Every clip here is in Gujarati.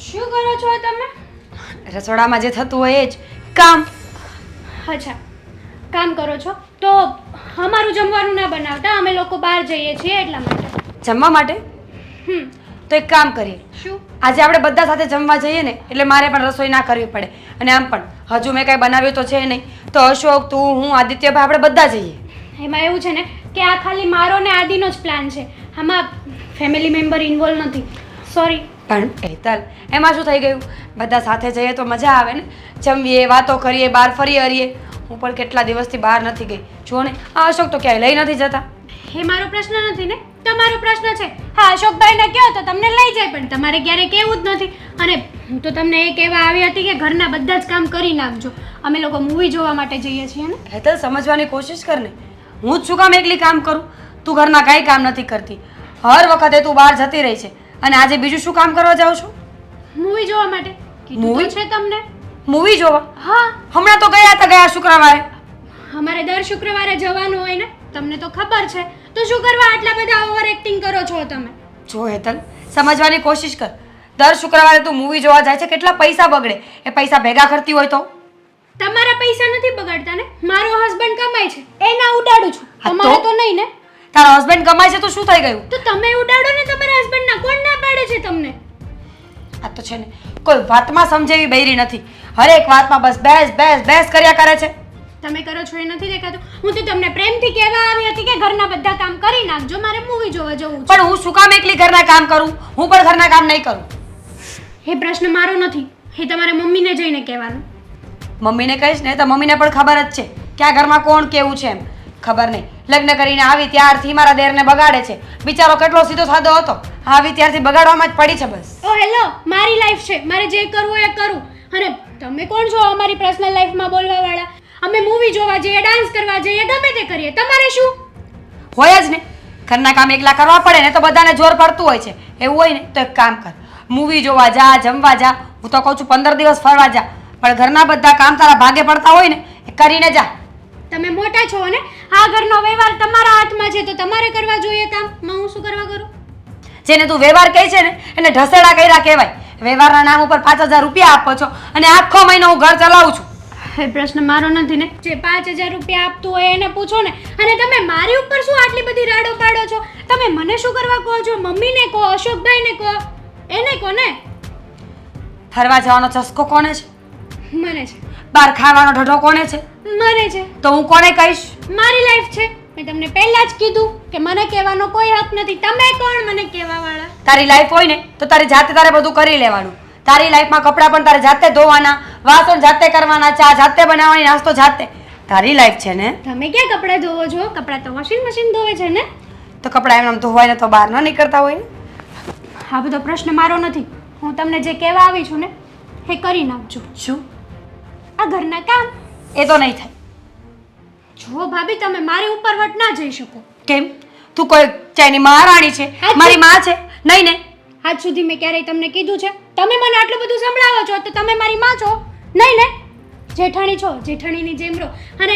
શું કરો છો તમે? રસોડામાં જે થતું હોય એ જ. કામ. અચ્છા. કામ કરો છો. તો અમારું જમવાનું ના બનાવતા અમે લોકો બહાર જઈએ છીએ એટલા માટે. જમવા માટે? હમ. તો એક કામ કરીએ. શું? આજે આપણે બધા સાથે જમવા જઈએ ને એટલે મારે પણ રસોઈ ના કરવી પડે. અને આમ પણ હજુ મેં કાંઈ બનાવ્યું તો છે નહીં. તો અશોક તું હું આદિત્યભાઈ આપણે બધા જઈએ. એમાં એવું છે ને કે આ ખાલી મારો ને આદિનો જ પ્લાન છે. આમાં ફેમિલી મેમ્બર ઇન્વોલ્વ નથી. સોરી પણ હેતલ એમાં શું થઈ ગયું? બધા સાથે જઈએ તો મજા આવે ને? જમીએ વાતો કરીએ બહાર ફરી હરીએ. હું પણ કેટલા દિવસથી બહાર નથી ગઈ. જુઓ ને આ અશોક તો ક્યાંય લઈ નથી જતા. એ મારો પ્રશ્ન નથી ને? તમારો પ્રશ્ન છે. હા અશોકભાઈને કહો તો તમને લઈ જાય પણ તમારે ક્યારે કહેવું જ નથી. અને હું તો તમને એ કહેવા આવી હતી કે ઘરના બધા જ કામ કરી નાખજો. અમે લોકો મૂવી જોવા માટે જઈએ છીએ ને? હેતલ સમજવાની કોશિશ કર ને. હું જ શું કામ એકલી કામ કરું? તું ઘરના કાંઈ કામ નથી કરતી. હર વખતે તું બહાર જતી રહી છે. અને આજે બીજું શું કામ કરવા જાવ છું? મૂવી જોવા માટે. મૂવી છે તમને. મૂવી જોવા? હા. હમણાં તો ગયા હતા ગયા શુક્રવારે. અમારે દર શુક્રવારે જવાનું હોય ને તમને તો ખબર છે. તો શું કરવા આટલા બધા ઓવર એક્ટિંગ કરો છો તમે? જો હેતલ સમજવાની કોશિશ કર. દર શુક્રવારે તું મૂવી જોવા જાય છે કેટલા પૈસા બગડે? એ પૈસા ભેગા કરતી હોય તો? તમારા પૈસા નથી બગાડતા ને? મારો હસબન્ડ કમાય છે. એના ઉડાડું છું? તમારે તો નહીં ને? તારા હસબન્ડ કમાય છે તો શું થઈ ગયું? તો તમે ઉડાડો ને તમારા હસબન્ડના કોણ ના પાડે છે તમને? આ તો છે ને કોઈ વાતમાં સમજેવી બૈરી નથી. હરેક વાતમાં બસ બેસ બેસ બેસ કર્યા કરે છે. તમે કરો છો એ નથી દેખાતું. હું તો તમને પ્રેમથી કહેવા આવી હતી કે ઘરના બધા કામ કરી નાખજો મારે મૂવી જોવા જવું છે. પણ હું શું કામ એકલી ઘરના કામ કરું? હું પણ ઘરના કામ નહીં કરું. એ પ્રશ્ન મારો નથી. એ તમારે મમ્મીને જઈને કહેવાનું. મમ્મીને કહીશ ને તો મમ્મીને પણ ખબર જ છે કે આ ઘરમાં કોણ કેવું છે એમ. ખબર નહીં. લગ્ન કરીને આવી ત્યારથી મારા દેરને બગાડે છે. બિચારો કેટલો સીધો સાદો હતો. આવી ત્યારથી બગાડવામાં જ પડી છે બસ. ઓ હેલો મારી લાઈફ છે. મારે જે કરવું એ કરું. અને તમે કોણ છો અમારી પર્સનલ લાઈફમાં બોલવા વાળા અમે મૂવી જોવા જઈએ ડાન્સ કરવા જઈએ ગમે તે કરીએ. તમારે શું? હોય જ ને. ઘરના કામ એકલા કરવા પડે ને તો બધાને જોર પડતું હોય છે. એવું હોય ને તો એક કામ કર. મૂવી જોવા જા જમવા જા. હું તો કહું છું પંદર દિવસ ફરવા જા. પણ ઘરના બધા કામ તારા ભાગે પડતા હોય ને એ કરીને જા. તમે મોટા છો ને? આ ઘરનો વ્યવહાર તમારા હાથમાં છે તો તમારે કરવા જોઈએ કામ? માં હું શું કરવા કરું? જેને તું વ્યવહાર કહે છે ને એને ઢસેડા કર્યા કહેવાય. વ્યવહારના નામ ઉપર પાંચ હજાર રૂપિયા આપો છો અને આખો મહિનો હું ઘર ચલાવું છું. એ પ્રશ્ન મારો નથી ને. જે પાંચ હજાર રૂપિયા આપતું હોય એને પૂછો ને. અને તમે મારી ઉપર શું આટલી બધી રાડો પાડો છો? તમે મને શું કરવા કહો છો? મમ્મીને કહો અશોકભાઈને કહો. એને કહો ને. ફરવા જવાનો ચસ્કો કોને છે? મને છે. બહાર ખાવાનો ઢઢો કોને છે? મને છે. તો હું કોને કહીશ? મારી લાઈફ છે. મેં તમને પહેલા જ કીધું કે મને કહેવાનો કોઈ હક નથી. તમે કોણ મને કહેવા વાળા તારી લાઈફ હોય ને તો તારી જાતે તારે બધું કરી લેવાનું. તારી લાઈફમાં કપડાં પણ તારે જાતે ધોવાના વાસણ જાતે કરવાના ચા જાતે બનાવવાની નાસ્તો જાતે. તારી લાઈફ છે ને? તમે ક્યાં કપડાં ધોવો છો? કપડાં તો વોશિંગ મશીન ધોવે છે ને? તો કપડાં એમ ધોવાય ને તો બહાર ન નીકળતા હોય ને? આ બધો પ્રશ્ન મારો નથી. હું તમને જે કહેવા આવી છું ને એ કરી નાખજો. શું? આ ઘરના કામ એ તો નહીં થાય. જો ભાભી તમે મારી ઉપર વટ ના જઈ શકો. કેમ? તું કોઈ ચાઈની મહારાણી છે? મારી માં છે? નહીં ને? આજ સુધી મેં ક્યારેય તમને કીધું છે. તમે મને આટલું બધું સંભળાવો છો તો તમે મારી માં છો. નહીં ને? જેઠાણી છો જેઠાણીની જેમ રહો. અને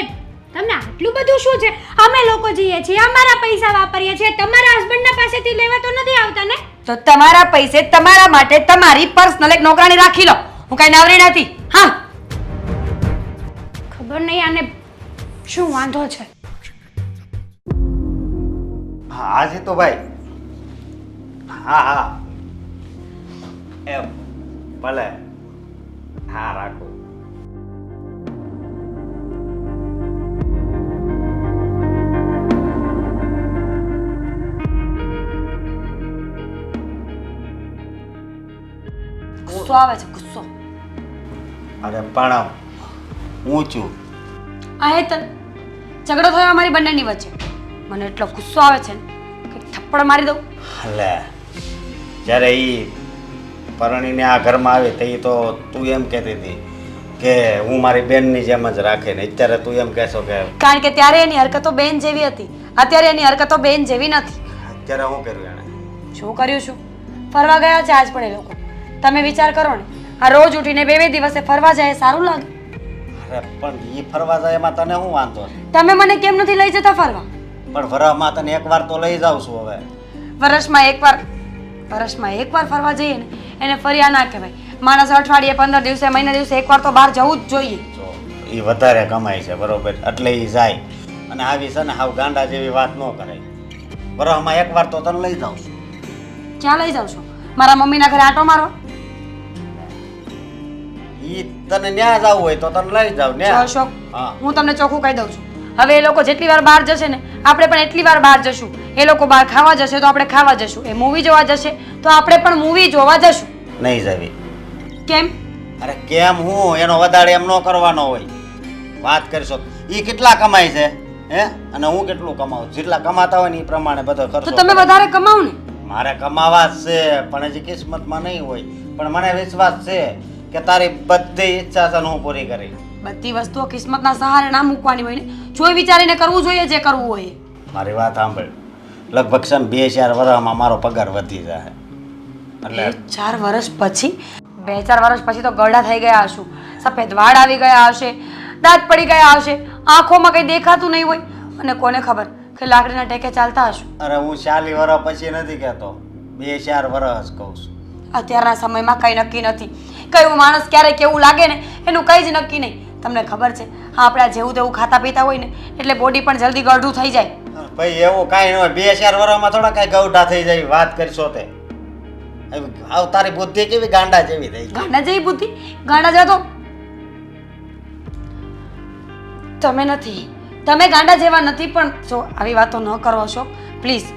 તમને આટલું બધું શું છે? અમે લોકો જઈએ છીએ અમારા પૈસા વાપરીએ છીએ. તમારા હસબન્ડના પાસેથી લેવા તો નથી આવતા ને? તો તમારા પૈસે તમારા માટે તમારી પર્સનલ એક નોકરાણી રાખી લો. હું કઈ નવરી નથી. હા. ખબર નહીં આને શું વાંધો છે? હા આજે તો ભાઈ હા હા. એમ ભલે. હા રાખો. ગુસ્સો આવે છે ગુસ્સો. અરે પણ હું છું. આ હેતલ ઝઘડો થયો અમારી બંનેની વચ્ચે. મને એટલો ગુસ્સો આવે છે ને કે થપ્પડ મારી દઉં. લે જ્યારે એ પરણીને આ ઘરમાં આવી તો એ તો તું એમ કહેતી હતી કે હું મારી બેનની જેમ જ રાખે ને અત્યારે તું એમ કહેશો કે કારણ કે ત્યારે એની હરકતો બેન જેવી હતી. અત્યારે એની હરકતો બેન જેવી નથી. અત્યારે હું કર્યું એણે? શું કર્યું છું? ફરવા ગયા છે આજ પણ એ લોકો. તમે વિચાર કરો ને આ રોજ ઉઠીને બે બે દિવસે ફરવા જાય સારું લાગે. અરે પણ એ ફરવા જાય એમાં તને શું વાંધો છે? તમે મને કેમ નથી લઈ જતા ફરવા? પણ ફરવામાં તને એકવાર તો લઈ જાઉં છું હવે. વર્ષમાં એકવાર વર્ષમાં એકવાર ફરવા જઈએ ને એને ફર્યા ના કહેવાય. માણસ અઠવાડિયે પંદર દિવસે મહિના દિવસે એકવાર તો બહાર જવું જ જોઈએ. જો એ વધારે કમાય છે બરોબર? એટલે એ જાય. અને આવી છે ને હાવ ગાંડા જેવી વાત ન કરાય. વરહમાં એકવાર તો તને લઈ જાઉં છું. ક્યાં લઈ જાઉં છું? મારા મમ્મીના ઘરે આંટો મારવા ઈ તને ન્યા જાવ હોય તો તને લઈ જાવ ન્યા. અશોક હું. તમને ચોખ્ખું કહી દઉં છું. હવે એ લોકો જેટલી વાર બહાર જશે ને આપણે પણ એટલી વાર બહાર જશું. એ લોકો બહાર ખાવા જશે તો આપણે ખાવા જશું. એ મૂવી જોવા જશે તો આપણે પણ મૂવી જોવા જશું. નહીં જવી. કેમ? અરે કેમ હું? એનો વધારે એમ ન કરવાનો હોય. વાત કરશો. ઈ કેટલા કમાય છે હે? અને હું કેટલું કમાઉં જેટલા કમાતા હોય ને એ પ્રમાણે બધો તો તમે વધારે કમાવ ને મારે કમાવા છે પણ હજી કિસ્મતમાં નહીં હોય. પણ મને વિશ્વાસ છે. કે તારી બધી ઈચ્છા છે ને હું પૂરી કરી બધી વસ્તુઓ કિસ્મતના સહારે ના મૂકવાની હોય ને જોઈ વિચારીને કરવું જોઈએ જે કરવું હોય. મારી વાત સાંભળ. લગભગ છે ને બે ચાર વર્ષમાં મારો પગાર વધી જાય. બે એટલે ચાર વર્ષ પછી? બે ચાર વર્ષ પછી તો ગરડા થઈ ગયા હશું. સફેદ વાળ આવી ગયા હશે દાંત પડી ગયા હશે આંખોમાં કંઈ દેખાતું નહીં હોય. અને કોને ખબર કે લાકડીના ટેકે ચાલતા હશું. અરે હું ચાલી વર્ષ પછી નથી કહેતો. બે ચાર વર્ષ કહું છું. અત્યારના સમયમાં કંઈ નક્કી નથી. કયું માણસ ક્યારે કેવું લાગે ને એનું કંઈ જ નક્કી નહીં. તમને ખબર છે હા આપણે આ જેવું તેવું ખાતા પીતા હોય ને એટલે બોડી પણ જલ્દી ગઢું થઈ જાય. ભાઈ એવું કાંઈ ન હોય. બે ચાર વર્ષમાં થોડા કાંઈ ગૌઢા થઈ જાય વાત કરશો તે અવતારી બુદ્ધિ કેવી? ગાંડા જેવી થઈ ગાંડા જેવી બુદ્ધિ? ગાંડા જેવા તો તમે નથી. તમે ગાંડા જેવા નથી પણ જો આવી વાતો ન કરો છો પ્લીઝ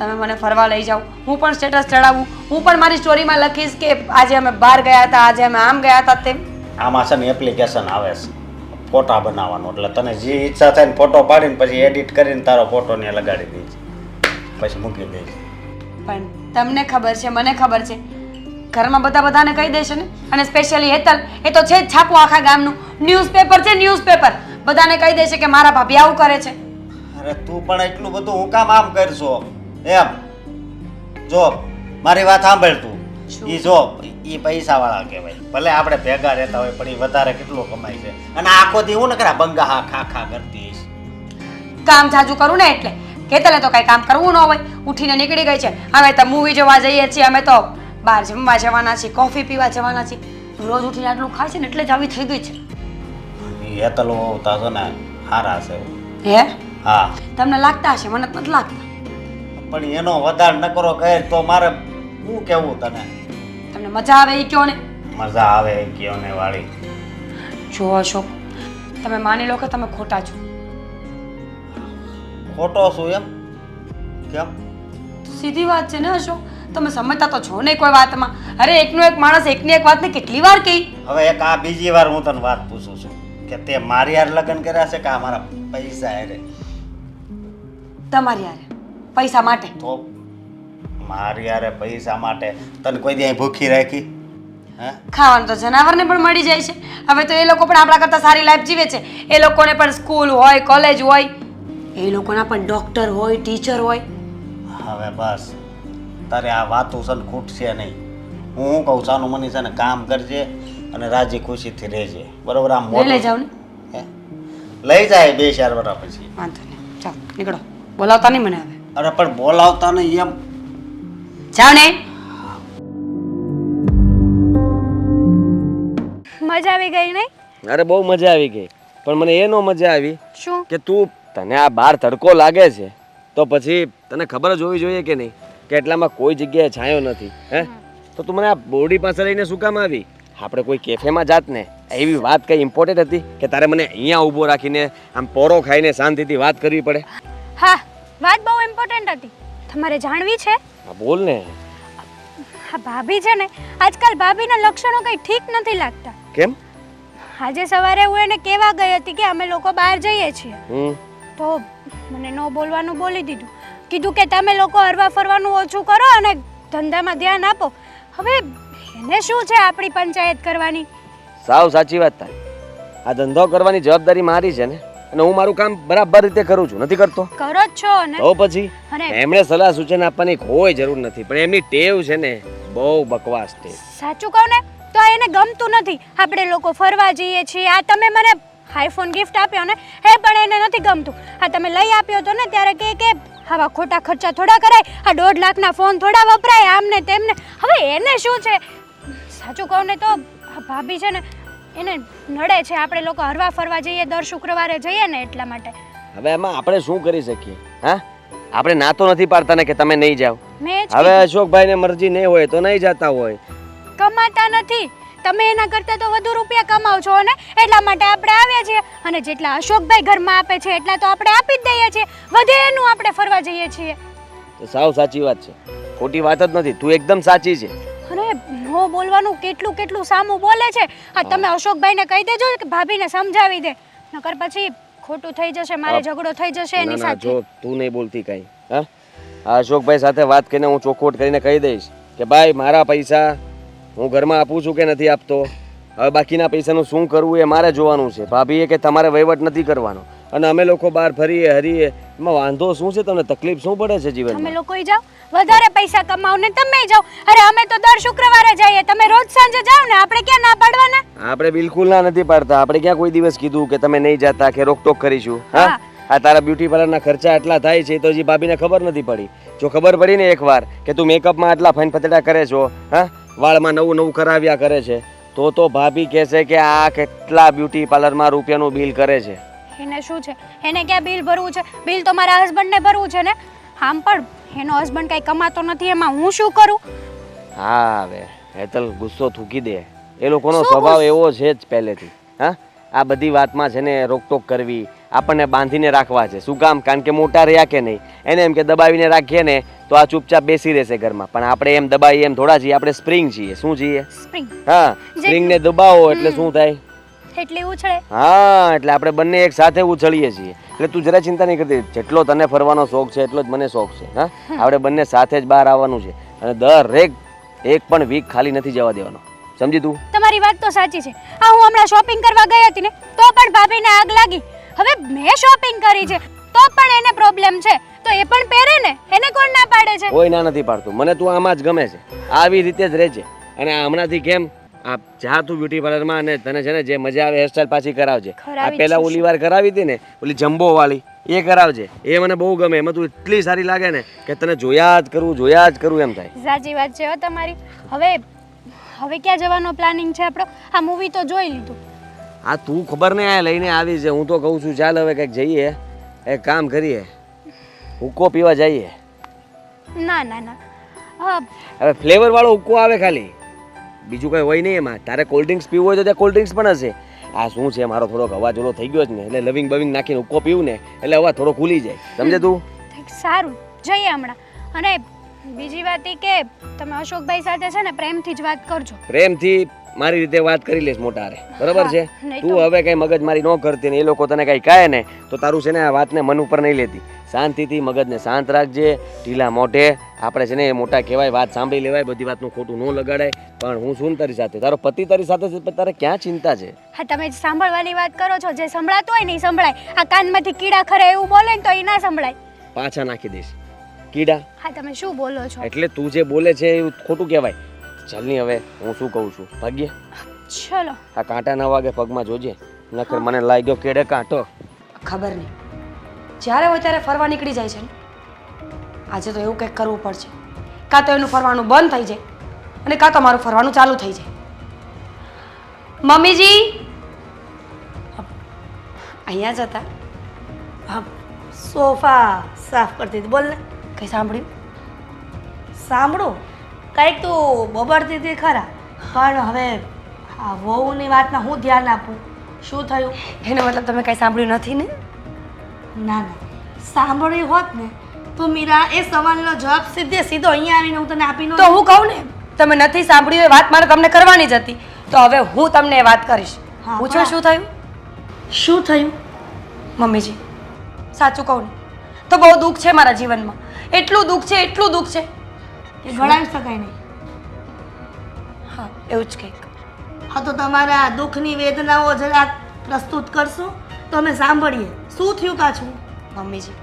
તમે મને ફરવા લઈ જાઓ. હું પણ સ્ટેટસ ચડાવું. હું પણ મારી સ્ટોરીમાં લખીશ કે આજે અમે બહાર ગયા હતા આજે અમે આમ ગયા હતા તેમ. આમાં છે ને એપ્લિકેશન આવે છે. ફોટા બનાવવાનો. એટલે તને જે ઈચ્છા થાય ને ફોટો પાડીને પછી એડિટ કરીને તારો ફોટો ને લગાડી દઈશ પછી મૂકી દઈશ પણ તમને ખબર છે મને ખબર છે. ઘરમાં બધા બધાને કહી દેશે ને? અને સ્પેશિયલી હેતલ એ તો છે જ છાપું આખા ગામનું. ન્યૂઝપેપર છે ન્યૂઝપેપર બધાને કહી દેશે કે મારા ભાભી આવું કરે છે. અરે તું પણ એટલું બધું હું કામ આમ કરશો? એમ. જો મારી વાત સાંભળ તું. એ જો એ પૈસા વાળા કહેવાય. ભલે આપણે ભેગા રહેતા હોય પણ એ વધારે કેટલું કમાય છે? અને આખો દી હું ને કરા બંગા હા ખા ખા કરતી. કામ જાજુ કરું ને એટલે. કેતલે તો કઈ કામ કરવું ન હોય. ઉઠીને નીકળી ગઈ છે. હવે તો મૂવી જોવા જઈએ છીએ. અમે તો બહાર જમવા જવાના છીએ કોફી પીવા જવાના છીએ. રોજ ઉઠીને આટલું ખાય છે ને એટલે જ આવી થઈ ગઈ છે. એ હેતલ હોતા છે ને હારા છે. હે? હા. તમને લાગતા હશે મને નથી લાગતા. પણ એનો વધાર ન કરો કહે તો મારે શું કેવું તને? તમને મજા આવે એ કયો ને? મજા આવે એ કયો ને વાળી. જો અશોક તમે માની લો કે તમે ખોટા છો. ખોટો છું એમ? કેમ? સીધી વાત છે ને અશોક? તમે સમજતા તો છો નહીં કોઈ વાતમાં. અરે એકનો એક માણસ એકની એક વાતને કેટલી વાર કહી? હવે એક આ બીજી વાર હું તને વાત પૂછું છું કે તે મારી યાર લગ્ન કર્યા છે કે આ મારા પૈસા હારે? તમારી યારે પૈસા માટે? તો મારી યારે પૈસા માટે તને કોઈ દી ભૂખી રાખી? હે? ખાવાનું તો જનાવરને પણ મળી જાય છે. હવે તો એ લોકો પણ આપણા કરતાં સારી લાઈફ જીવે છે. એ લોકોને પણ સ્કૂલ હોય કોલેજ હોય એ લોકોના પણ ડોક્ટર હોય ટીચર હોય. હવે બસ. તારે આ વાતો છે ખૂટશે નહીં. હું શું કહું સાનું મની છે ને કામ કરજે અને રાજી ખુશીથી રહેજે. બરોબર? આમ લઈ જાવ ને? લઈ જાય બે ચાર વર્ષ પછી. વાંધો નહીં. ચાલ નીકળો. બોલાવતા નહીં મને હવે. અરે પણ બોલાવતા નહીં એમ. જાઓ ને મજા આવી ગઈ નહીં? અરે બહુ મજા આવી ગઈ. પણ મને એ નો મજા આવી શું? કે તું તને આ બાર તડકો લાગે છે તો પછી તને ખબર જ હોવી જોઈએ કે નહીં કે એટલામાં કોઈ જગ્યાએ છાંયો નથી હે? તો તું મને આ બોરડી પાસે લઈને શું કામ આવી? આપણે કોઈ કેફેમાં જાત ને એવી વાત કઈ ઇમ્પોર્ટન્ટ હતી કે તારે મને અહીંયા ઊભો રાખીને આમ પોરો ખાઈને શાંતિથી વાત કરવી પડે? હા વાત બહુ ઇમ્પોર્ટન્ટ હતી. તમારે જાણવી છે? હા બોલ ને. હા ભાભી છે ને આજકાલ ભાભીના લક્ષણો કંઈ ઠીક નથી લાગતા. કેમ? આજે સવારે હું એને કહેવા ગઈ હતી કે અમે લોકો બહાર જઈએ છીએ. તો મને ન બોલવાનું બોલી દીધું. કીધું કે તમે લોકો હરવા ફરવાનું ઓછું કરો અને ધંધામાં ધ્યાન આપો. હવે એને શું છે આપણી પંચાયત કરવાની? સાવ સાચી વાત તારી. આ ધંધો કરવાની જવાબદારી મારી છે ને. અને હું મારું કામ બરાબર રીતે કરું છું. નથી કરતો? કરો જ છો ને? તો પછી? એમણે સલાહ સૂચન આપવાની કોઈ જરૂર નથી પણ એમની ટેવ છે ને બહુ બકવાસ ટેવ. સાચું કહું ને તો એને ગમતું નથી. આપણે લોકો ફરવા જઈએ છીએ. આ તમે મને આઈફોન ગિફ્ટ આપ્યો ને હે પણ એને નથી ગમતું. આ તમે લઈ આપ્યો તો ને ત્યારે કે કે આવા ખોટા ખર્ચા થોડા કરાય આ દોઢ લાખના ફોન થોડા વપરાય આમને તેમને. હવે એને શું છે? સાચું કહું ને તો ભાભી છે ને એને નડે છે. આપણે લોકો હરવા ફરવા જઈએ દર શુક્રવારે જઈએ ને એટલા માટે. હવે એમાં આપણે શું કરી શકીએ? હા? આપણે ના તો નથી પાડતા ને કે તમે નહીં જાઓ. હવે અશોકભાઈ ને મરજી નહીં હોય તો નહીં જતા હોય. કમાતા નથી. તમે એના કરતા તો વધુ રૂપિયા કમાવ છો ને? એટલા માટે આપણે આવ્યા છીએ. અને જેટલા અશોકભાઈ ઘરમાં આપે છે એટલા તો આપણે આપી જ દઈએ છીએ. વધે એનું આપણે ફરવા જઈએ છીએ. સાવ સાચી વાત છે. ખોટી વાત જ નથી. તું એકદમ સાચી છે. નો બોલવાનું કેટલું કેટલું સામું બોલે છે? આ તમે અશોકભાઈને કહી દેજો કે ભાભીને સમજાવી દે. નકર પછી ખોટું થઈ જશે મારે ઝઘડો થઈ જશે ના એની ના સાથે. જો તું નહીં બોલતી કાંઈ હા? આ અશોકભાઈ સાથે વાત કરીને હું ચોખવટ કરીને કહી દઈશ કે ભાઈ મારા પૈસા હું ઘરમાં આપું છું કે નથી આપતો? હવે બાકીના પૈસાનું શું કરવું એ મારે જોવાનું છે. ભાભીએ કે તમારે વહીવટ નથી કરવાનો? અને અમે લોકો બહાર ફરીએ હરીએ. એમાં વાંધો શું છે? તમને તકલીફ શું પડે છે તમે જીવનમાં લોકો જાઓ. વધારે પૈસા કમાઓ ને તમે જાઓ. અરે અમે તો દર શુક્રવારે જઈએ. તમે રોજ સાંજે જાઓ ને. આપણે ક્યાં ના પાડવાના? આપણે બિલકુલ ના નથી પાડતા. આપણે ક્યાં કોઈ દિવસ કીધું કે તમે નહીં જતા કે રોકટોક કરીશું? હા? હા. આ તારા બ્યુટી પાર્લરના ખર્ચા આટલા થાય છે તો હજી ભાભીને ખબર નથી પડી. જો ખબર પડી ને એકવાર કે તું મેકઅપમાં આટલા ફાઇન ફતેડા કરે છો હા? વાળમાં નવું નવું કરાવ્યા કરે છે તો તો ભાભી કહેશે કે આ કેટલા બ્યુટી પાર્લરમાં રૂપિયાનું બિલ કરે છે. એને શું છે? એને ક્યાં બિલ ભરવું છે? બિલ તો મારા હસબન્ડને ભરવું છે ને? આમ પણ એનો હસબન્ડ કાંઈ કમાતો નથી એમાં હું શું કરું? હા હવે હેતલ ગુસ્સો થૂકી દે. એ લોકોનો સ્વભાવ એવો છે જ પહેલેથી હા? આ બધી વાતમાં છે ને રોકટોક કરવી આપણને બાંધીને રાખવા છે. શું કામ? કારણ કે મોટા રહ્યા કે નહીં? એને એમ કે દબાવીને રાખીએ ને તો આ ચૂપચાપ બેસી રહેશે ઘરમાં. પણ આપણે એમ દબાઈએ એમ થોડા છીએ આપણે સ્પ્રિંગ છીએ. શું છીએ? હા સ્પ્રિંગને દબાવો એટલે શું થાય? એટલી ઉછળે? હા એટલે આપણે બંને એક સાથે ઉછળીએ છીએ. એટલે તું જરા ચિંતા નહીં કરતી. જેટલો તને ફરવાનો શોખ છે એટલો જ મને શોખ છે હા? આપણે બંને સાથે જ બહાર આવવાનું છે. અને દરેક એક પણ વીક ખાલી નથી જવા દેવાનો. સમજી તું? તમારી વાત તો સાચી છે. આ હું હમણાં શોપિંગ કરવા ગઈ હતી ને તો પણ ભાભીને આગ લાગી. હવે મેં શોપિંગ કરી છે તો પણ એને પ્રોબ્લેમ છે. તો એ પણ પહેરે ને એને કોણ ના પાડે છે? કોઈ ના નથી પાડતું. મને તું આમાં જ ગમે છે. આવી રીતે જ રહેજે. અને હમણાંથી કેમ? આ જા તું બ્યુટી પાર્લરમાં અને તને છે ને જે મજા આવે હેરસ્ટાઈલ પાછી કરાવજે. આ પહેલાં ઓલી વાર કરાવી હતી ને ઓલી જમ્બો વાળી એ કરાવજે. એ મને બહુ ગમે એમાં તું એટલી સારી લાગે ને કે તને જોયા જ કરવું જોયા જ કરવું એમ થાય. સાચી વાત છે તમારી. હવે હવે ક્યાં જવાનો પ્લાનિંગ છે આપણો? આ મૂવી તો જોઈ લીધું. આ તું ખબર નહીં આ લઈને આવી છે. હું તો કહું છું ચાલ હવે કંઈક જઈએ. એક કામ કરીએ. હુક્કો પીવા જઈએ. ના ના ના. હવે ફ્લેવર વાળો હુક્કો આવે ખાલી. બીજું કંઈ હોય નહીં એમાં. તારે કોલ્ડ ડ્રિંક્સ પીવું હોય તો ત્યાં કોલ્ડ ડ્રિંક્સ પણ હશે. આ શું છે મારો થોડોક અવાજ ઓલો થઈ ગયો છે ને એટલે લવિંગ બવિંગ નાખીને ઉકો પીવું ને એટલે અવાજ થોડો ખુલી જાય. સમજે તું? સારું. જઈએ હમણાં. અને બીજી વાત એ કે તમે અશોકભાઈ સાથે છે ને પ્રેમથી જ વાત કરજો. પ્રેમથી મારી રીતે વાત કરી લઈશ મોટા હારે. બરાબર છે? તું હવે કઈ મગજ મારી ન કરતી ને એ લોકો તને કઈ કહે ને તો તારું છે ને આ વાતને મન ઉપર નહીં લેતી. શાંતિથી મગજને શાંત રાખજે ઢીલા મોઢે. આપણે છે ને એ મોટા કહેવાય વાત સાંભળી લેવાય બધી વાતનું ખોટું ન લગાડાય. પણ હું શું તારી સાથે. તારો પતિ તારી સાથે છે તારે ક્યાં ચિંતા છે? હા તમે સાંભળવાની વાત કરો છો જે સંભળાતું હોય ને સંભળાય. આ કાનમાંથી કીડા ખરે એવું બોલે ને તો એ ના સંભળાય. પાછા નાખી દઈશ. કીડા? હા તમે શું બોલો છો? એટલે તું જે બોલે છે એ ખોટું કહેવાય. ચાલની હવે હું શું કહું છું? ભાગ્ય? ચલો. આ કાંટા ન વાગે પગમાં જોજે. નકર મને લાગ્યો કેડે કાંટો. ખબર નહીં. જ્યારે હોય ત્યારે ફરવા નીકળી જાય છે ને. આજે તો એવું કંઈક કરવું પડશે. કાં તો એનું ફરવાનું બંધ થઈ જાય અને કાં તો મારું ફરવાનું ચાલુ થઈ જાય. મમ્મીજી! અહીંયા જ હતા. હા સોફા સાફ કરતી હતી. બોલ ને. કંઈ સાંભળ્યું? સાંભળો. કંઈક તો બબડતી હતી ખરા. પણ હવે આ વહુની વાતના હું ધ્યાન આપું. શું થયું? એનો મતલબ તમે કંઈ સાંભળ્યું નથી ને? ના ના. સાંભળ્યું હોત ને તો મીરા એ સવાલનો જવાબ સીધે સીધો અહીંયા આવીને હું તને આપી તો હું કહું ને તમે નથી સાંભળ્યું એ વાત મારે તમને કરવાની જ હતી. તો હવે હું તમને એ વાત કરીશ. હા, પૂછો. શું થયું? શું થયું? મમ્મીજી સાચું કહું ને તો બહુ દુઃખ છે મારા જીવનમાં. એટલું દુઃખ છે એટલું દુઃખ છે. એ ગણાવી શકાય નહીં. હા એવું જ કંઈક. હા તો તમારા દુઃખની વેદનાઓ જરાક પ્રસ્તુત કરશો તો અમે સાંભળીએ. શું થયું પાછું? મમ્મીજી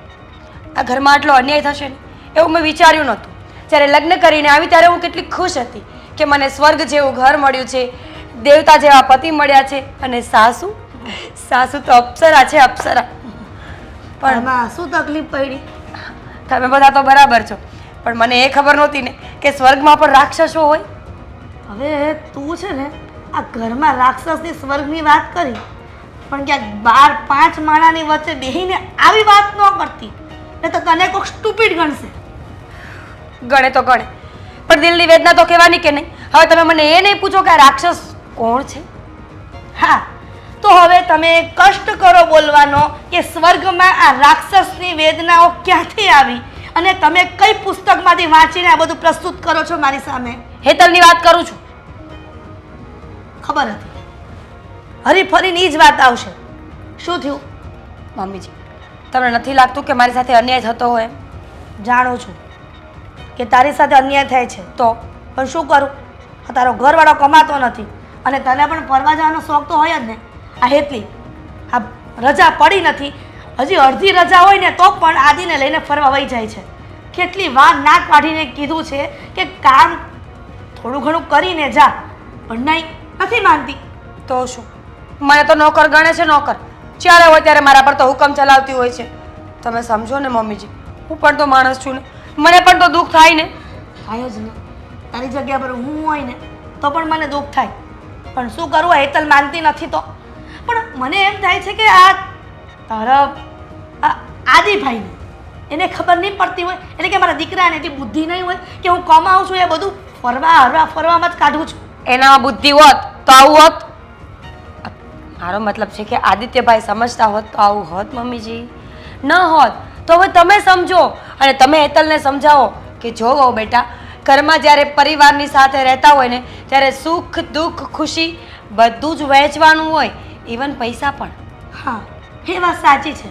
આ ઘરમાં આટલો અન્યાય થશે ને એવું મેં વિચાર્યું નહોતું. જ્યારે લગ્ન કરીને આવી ત્યારે હું કેટલી ખુશ હતી કે મને સ્વર્ગ જેવું ઘર મળ્યું છે દેવતા જેવા પતિ મળ્યા છે અને સાસુ? સાસુ તો અપ્સરા છે અપ્સરા. પણ શું તકલીફ પડી? તમે બધા તો બરાબર છો. પણ મને એ ખબર નહોતી ને કે સ્વર્ગમાં પણ રાક્ષસો હોય. હવે તું છે ને આ ઘરમાં રાક્ષસની સ્વર્ગની વાત કરી પણ ક્યાંક બાર પાંચ માણાની વચ્ચે બેહીને આવી વાત ન કરતી ને તો તને કોઈક સ્ટુપિડ ગણશે. ગણે તો ગણે પણ દિલની વેદના તો કહેવાની કે નહીં? હવે તમે મને એ નહીં પૂછો કે આ રાક્ષસ કોણ છે? હા તો હવે તમે કષ્ટ કરો બોલવાનો કે સ્વર્ગમાં આ રાક્ષસની વેદનાઓ ક્યાંથી આવી? અને તમે કઈ પુસ્તકમાંથી વાંચીને આ બધું પ્રસ્તુત કરો છો મારી સામે? હેતલની વાત કરું છું. ખબર હતી. હરી ફરીને એ જ વાત આવશે. શું થયું? મમ્મીજી તમને નથી લાગતું કે મારી સાથે અન્યાય થતો હોય જાણું છું કે તારી સાથે અન્યાય થાય છે. તો? પણ શું કરું? તારો ઘરવાળો કમાતો નથી અને તને પણ ફરવા જવાનો શોખ તો હોય જ ને. આ હેતલી આ રજા પડી નથી હજી અડધી રજા હોય ને તો પણ આદિને લઈને ફરવા વહી જાય છે. કેટલી વાર નાક કાઢીને કીધું છે કે કામ થોડું ઘણું કરીને જા પણ નહીં નથી માનતી. તો શું? મને તો નોકર ગણે છે નોકર. જ્યારે હોય ત્યારે મારા પર તો હુકમ ચલાવતી હોય છે. તમે સમજો ને મમ્મીજી. હું પણ તો માણસ છું ને. મને પણ તો દુઃખ થાય ને. થાય જ ને. તારી જગ્યા પર હું હોય ને તો પણ મને દુઃખ થાય. પણ શું કરવું હેતલ માનતી નથી તો. પણ મને એમ થાય છે કે આ તારા આ આદિભાઈને. એને ખબર નહીં પડતી હોય. એટલે કે મારા દીકરાને એટલી બુદ્ધિ નહીં હોય કે હું કમાઉં છું એ બધું ફરવા હરવા ફરવામાં જ કાઢું છું. એનામાં બુદ્ધિ હોત તો આવું હોત? મારો મતલબ છે કે આદિત્યભાઈ સમજતા હોત તો આવું હોત મમ્મીજી. ન હોત તો હવે તમે સમજો અને તમે હેતલને સમજાવો કે જો બેટા ઘરમાં જ્યારે પરિવારની સાથે રહેતા હોય ને ત્યારે સુખ દુઃખ ખુશી બધું જ વહેંચવાનું હોય. ઇવન પૈસા પણ. હા એ વાત સાચી છે.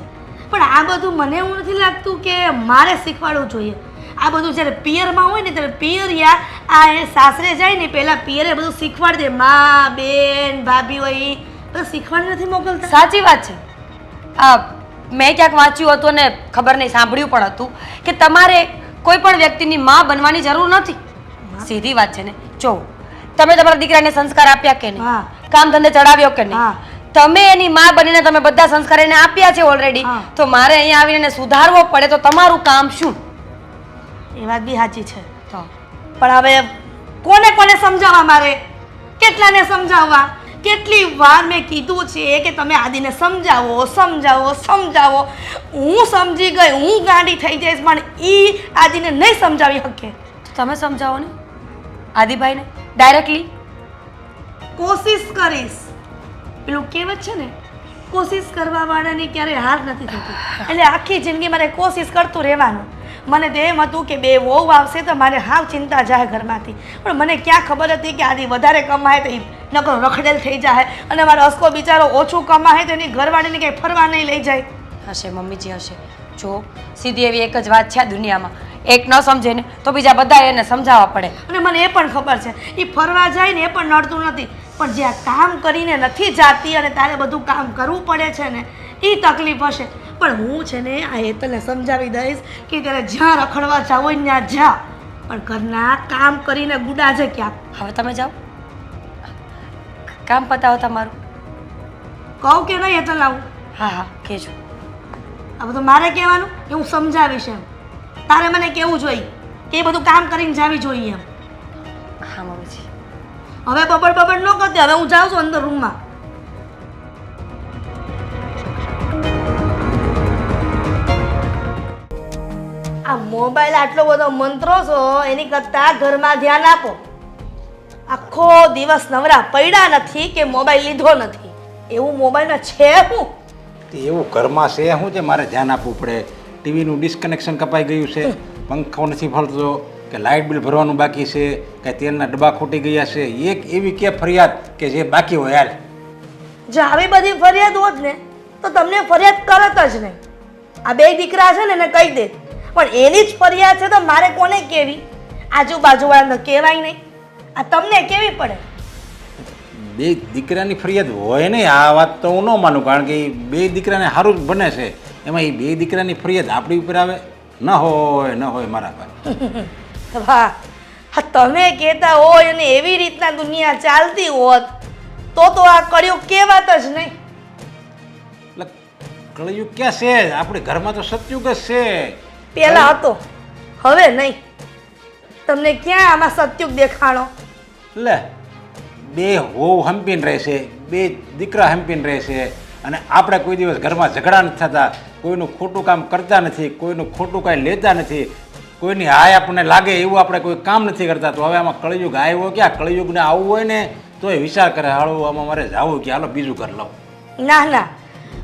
પણ આ બધું મને એવું નથી લાગતું કે મારે શીખવાડવું જોઈએ. આ બધું જ્યારે પિયરમાં હોય ને ત્યારે પિયરિયા આ એ સાસરે જાય ને પહેલાં પિયરે બધું શીખવાડી દે. મા બેન ભાભી હોય બધું શીખવાડી નથી મોકલતા? સાચી વાત છે. આ મેં ક્યાંક વાંચ્યું હતું ને ખબર નહીં સાંભળ્યું પણ હતું કે તમારે કોઈ પણ વ્યક્તિની મા બનવાની જરૂર નથી. સીધી વાત છે ને. જો તમે તમારા દીકરાને સંસ્કાર આપ્યા કે નહીં. કામ ધંધે ચડાવ્યો કે નહીં. તમે એની માં બનીને તમે બધા સંસ્કાર એને આપ્યા છે ઓલરેડી તો મારે અહીંયા આવીને સુધારવો પડે તો તમારું કામ શું? એ વાત બી સાચી છે. તો. પણ હવે કોને કોને સમજાવવા મારે? કેટલાને સમજાવવા? કેટલી વાર મેં કીધું છે કે તમે આદિને સમજાવો સમજાવો સમજાવો. હું સમજી ગઈ હું ગાંડી થઈ જઈશ પણ એ આદિને નહીં સમજાવી શકે. તમે સમજાવો ને. આદિભાઈને ડાયરેક્ટલી કોશિશ કરીશ. પેલું કહેવત છે ને કોશિશ કરવા વાળાની ક્યારે હાર નથી થતી. એટલે આખી જિંદગી મારે કોશિશ કરતું રહેવાનું. મને તો એમ હતું કે બે વહુ આવશે તો મારે હાવ ચિંતા જાય ઘરમાંથી. પણ મને ક્યાં ખબર હતી કે આદી વધારે કમાય તો એ નકરો રખડેલ થઈ જાય અને મારો અસકો બિચારો ઓછું કમાય તો એની ઘરવાળીને કંઈ ફરવા નહીં લઈ જાય. હશે મમ્મીજી હશે. જો સીધી એવી એક જ વાત છે આ દુનિયામાં. એક ન સમજે ને તો બીજા બધા એને સમજાવવા પડે. અને મને એ પણ ખબર છે એ ફરવા જાય ને એ પણ નડતું નથી. પણ જે આ કામ કરીને નથી જાતી અને તારે બધું કામ કરવું પડે છે ને એ તકલીફ હશે. પણ હું છે ને આ હેતલને સમજાવી દઈશ કે ત્યારે જ્યાં રખડવા જાવ હોય ત્યાં જા. પણ ઘરના કામ કરીને ગુડા છે ક્યાંક હવે તમે જાઓ. કામ પતાવો તમારું. કહું કે નહીં હેતલ આવું હા હા કહેજો. આ બધું મારે કહેવાનું? કે હું સમજાવીશ એમ. તારે મને કેવું જોઈએ. કે એ બધું કામ કરીને જાવી જોઈએ એમ. હવે બબડ બબડ ન કરતી હવે હું જાઉં છું અંદર રૂમમાં. આ મોબાઈલ આટલો બધો મંત્રો છો એની કરતાં ઘરમાં ધ્યાન આપો. આખો દિવસ નવરા પડ્યા નથી કે મોબાઈલ લીધો નથી. એવું મોબાઈલમાં છે શું એવું ઘરમાં છે શું છે મારે ધ્યાન આપવું પડે. ટીવીનું ડિસ્કનેક્શન કપાઈ ગયું છે. પંખો નથી ફરતો કે લાઇટ બિલ ભરવાનું બાકી છે કે તેલના ડબ્બા ખૂટી ગયા છે એક એવી કે ફરિયાદ કે જે બાકી હોય યાર જો આવી બધી ફરિયાદ હોત ને તો તમને ફરિયાદ કરત જ નહીં. આ બે દીકરા છે ને એને કહી દે. પણ એની જ ફરિયાદ છે તો મારે કોને કેવી? આજુબાજુવાળાને કહેવાય નહીં. આ તમને કેવી પડે? બે દીકરાની ફરિયાદ હોય નહીં આ વાત તો હું ન માનું કારણ કે બે દીકરાને સારું જ બને છે. એમાં એ બે દીકરાની ફરિયાદ આપણી ઉપર આવે? ન હોય ન હોય મારા ભાઈ વાહ. હા તમે કહેતા હોય અને એવી રીતના દુનિયા ચાલતી હોત તો તો આ કળિયુગ કહેવાત જ નહીં. એટલે કળિયુગ ક્યાં છે? આપણે ઘરમાં તો સતયુગ જ છે. પહેલા હતો હવે નહીં. તમને ક્યાં આમાં સત્યુગ દેખાણો? લે બે હોવ હંપીને રહેશે બે દીકરા હંપીને રહેશે અને આપણે કોઈ દિવસ ઘરમાં ઝઘડા નથી થતા કોઈનું ખોટું કામ કરતા નથી કોઈનું ખોટું કાંઈ લેતા નથી કોઈની હાય આપણને લાગે એવું આપણે કોઈ કામ નથી કરતા તો હવે આમાં કળિયુગ આવ્યો ક્યાં? કળિયુગને આવવું હોય ને તોય વિચાર કરે હાળું આમાં મારે જવું કે હાલો બીજું કરી લઉં ના ના.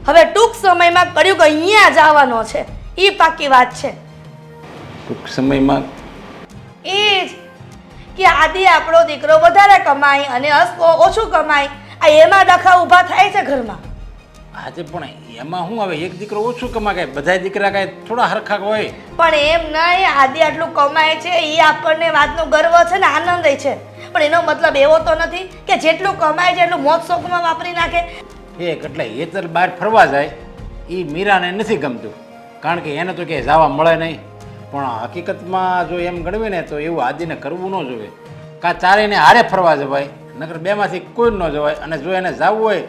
હવે ટૂંક સમયમાં કળિયુગ અહીંયા જવાનો છે. એ પાકી વાત છે. ટૂંક સમયમાં એ જ કે આદિ આપણો દીકરો વધારે કમાય અને અસ્કો ઓછું કમાય. આ એમાં ડખા ઊભા થાય છે ઘરમાં. આજે પણ એમાં હું હવે એક દીકરો ઓછું કમા કાંઈ બધા દીકરા કાંઈ થોડા હરખા હોય? પણ એમ નહીં આદિ આટલું કમાય છે એ આપણને વાતનો ગર્વ છે ને આનંદ છે. પણ એનો મતલબ એવો તો નથી કે જેટલું કમાય છે એટલું મોત શોખમાં વાપરી નાખે. એક એટલે હેતર બહાર ફરવા જાય એ મીરાને નથી ગમતું. કારણ કે એને તો ક્યાંય જવા મળે નહીં. પણ હકીકતમાં જો એમ ગણવે ને તો એવું આદિને કરવું ન જોઈએ. કાં ચારેને હારે ફરવા જવાય નકર બેમાંથી કોઈ ન જવાય અને જો એને જવું હોય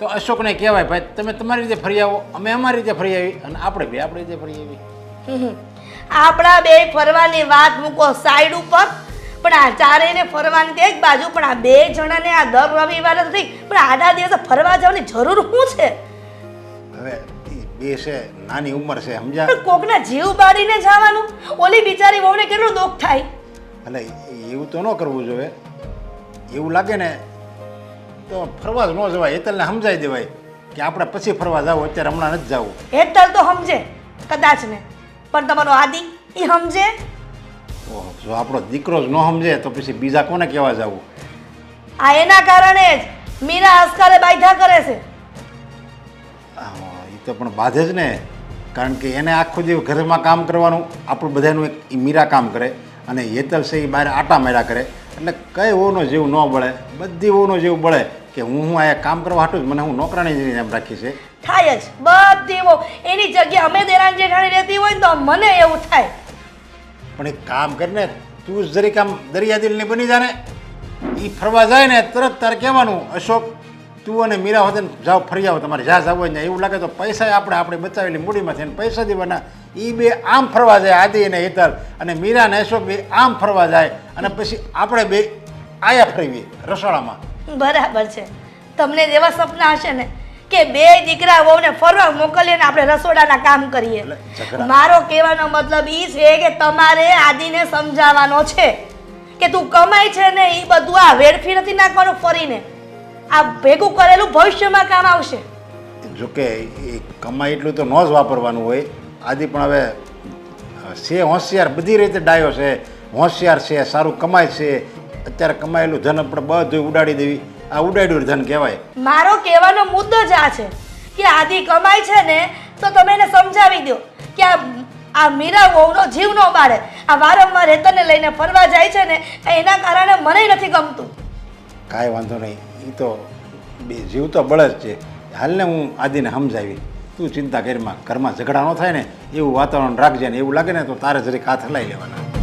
તો અશોકને કહેવાય ભાઈ તમે તમારી રીતે ફરી આવો અમે અમારી રીતે ફરી આવી અને આપણે બે આપણી રીતે ફરી આવી આપણા બે ફરવાની વાત મૂકો સાઈડ ઉપર. પણ આ ચારેયને ફરવાની તો એક બાજુ પણ આ બે જણાને આ દર રવિવારે નથી. પણ આડા દિવસે ફરવા જવાની જરૂર શું છે? હવે બે છે નાની ઉંમર છે સમજા કોકના જીવ બાળીને જવાનું? ઓલી બિચારી વહુને કેટલું દુઃખ થાય? એટલે એવું તો ન કરવું જોઈએ. એવું લાગે ને તો ફરવા જ ન જવાય હેતલને સમજાવી દેવાય કે આપણે પછી ફરવા જાવ અત્યારે હમણાં નથી જવું. હેતલ તો સમજે કદાચ ને. પણ તમારો આદિ એ સમજે? ઓહો, જો આપણો દીકરો જ ન સમજે તો પછી બીજા કોને કહેવા જવું? આ એના કારણે જ મીરા અસ્કારે બાયધા કરે છે. એ તો પણ બાધે જ ને. કારણ કે એને આખો દિવસ ઘરમાં કામ કરવાનું આપણું બધાનું એક ઈ મીરા કામ કરે. અને હેતલ છે એ બહાર આટા માર્યા કરે. એટલે કઈ ઓનો જીવ ન બળે બધી ઓનો જીવ બળે કે હું હું અહીંયા કામ કરવા હાટું મને હું નોકરાણી એમ રાખી છે. થાય જ બધી ઓ એની જગ્યા અમે દેરાણ જેઠાણી રહેતી હોય ને તો મને એવું થાય. પણ એક કામ કરીને તું જરીક આમ દરિયાદિલની બની જાને. એ ફરવા જાય ને તરત તારે કહેવાનું અશોક તું અને મીરા હોતે જાઓ ફરી આવો તમારે જ્યાં જવું હોય ને એવું લાગે તો પૈસા આપણે આપણે બચાવેલી મૂડીમાંથી અને પૈસા દેવાના. એ બે આમ ફરવા જાય આદિ અને હેતલ. અને મીરા અને અશોક બે આમ ફરવા જાય. અને પછી આપણે બે આયા ફરીએ રસોડામાં. બરાબર છે. તમને એવા સપના હશે ને કે બે દીકરા વહુને ફરવા મોકલીએ ને આપણે રસોડાના કામ કરીએ. મારો કહેવાનો મતલબ એ છે કે તમારે આદિને સમજાવવાનો છે કે તું કમાય છે ને એ બધું આ વેડફી નથી નાખવાનું ફરીને. આ ભેગું કરેલું ભવિષ્યમાં કામ આવશે? જોકે એ કમાય એટલું તો ન જ વાપરવાનું હોય. આદિ પણ હવે છે હોશિયાર બધી રીતે ડાયો છે. હોશિયાર છે સારું કમાય છે. અત્યારે કમાયેલું ધન આપણે બધું ઉડાડી દેવી. આ ઉડાડ્યું ધન કહેવાય. મારો કહેવાનો મુદ્દો જ આ છે કે આદિ કમાય છે ને તો તમે એને સમજાવી દો કે આ આ મીરા વહુનો જીવ ન બાળે. આ વારંવાર રેતનને લઈને ફરવા જાય છે ને એના કારણે મને નથી ગમતું. કાંઈ વાંધો નહીં. એ તો બે જીવ તો બળ જ છે. હાલને હું આદિને સમજાવી. તું ચિંતા કરીમાં ઘરમાં ઝઘડા ન થાય ને. એવું વાતાવરણ રાખજે ને એવું લાગે ને તો તારે જરીક હાથ હલાવી લેવાના.